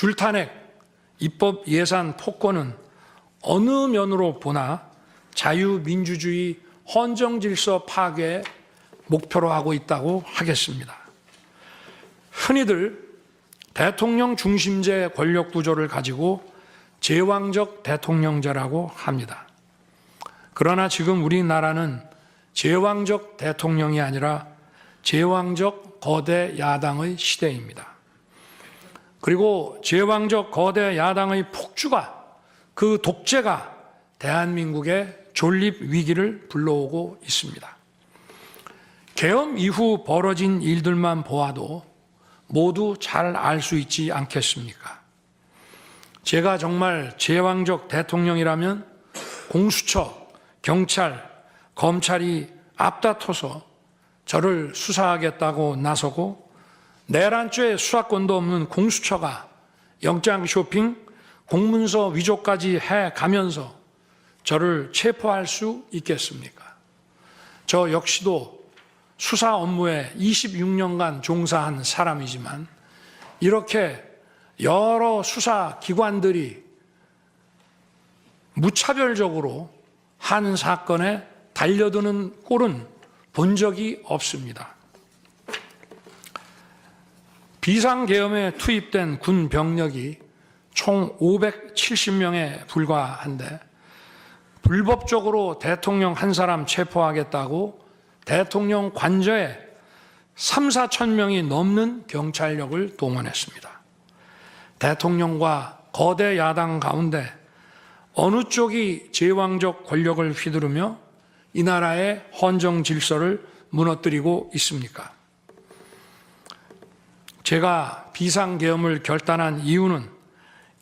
줄탄핵, 입법 예산 폭권은 어느 면으로 보나 자유민주주의 헌정 질서 파괴 목표로 하고 있다고 하겠습니다. 흔히들 대통령 중심제 권력 구조를 가지고 제왕적 대통령제라고 합니다. 그러나 지금 우리나라는 제왕적 대통령이 아니라 제왕적 거대 야당의 시대입니다. 그리고 제왕적 거대 야당의 폭주가 그 독재가 대한민국의 존립 위기를 불러오고 있습니다. 계엄 이후 벌어진 일들만 보아도 모두 잘 알 수 있지 않겠습니까? 제가 정말 제왕적 대통령이라면 공수처, 경찰, 검찰이 앞다퉈서 저를 수사하겠다고 나서고 내란죄 수사권도 없는 공수처가 영장 쇼핑, 공문서 위조까지 해 가면서 저를 체포할 수 있겠습니까? 저 역시도 수사 업무에 26년간 종사한 사람이지만 이렇게 여러 수사 기관들이 무차별적으로 한 사건에 달려드는 꼴은 본 적이 없습니다. 비상계엄에 투입된 군 병력이 총 570명에 불과한데 불법적으로 대통령 한 사람 체포하겠다고 대통령 관저에 3, 4천 명이 넘는 경찰력을 동원했습니다. 대통령과 거대 야당 가운데 어느 쪽이 제왕적 권력을 휘두르며 이 나라의 헌정 질서를 무너뜨리고 있습니까? 제가 비상계엄을 결단한 이유는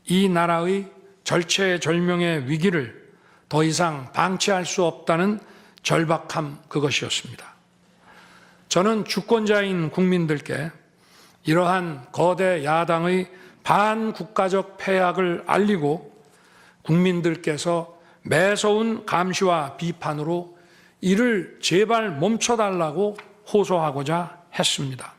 이 나라의 절체절명의 위기를 더 이상 방치할 수 없다는 절박함 그것이었습니다. 저는 주권자인 국민들께 이러한 거대 야당의 반국가적 폐악을 알리고 국민들께서 매서운 감시와 비판으로 이를 제발 멈춰달라고 호소하고자 했습니다.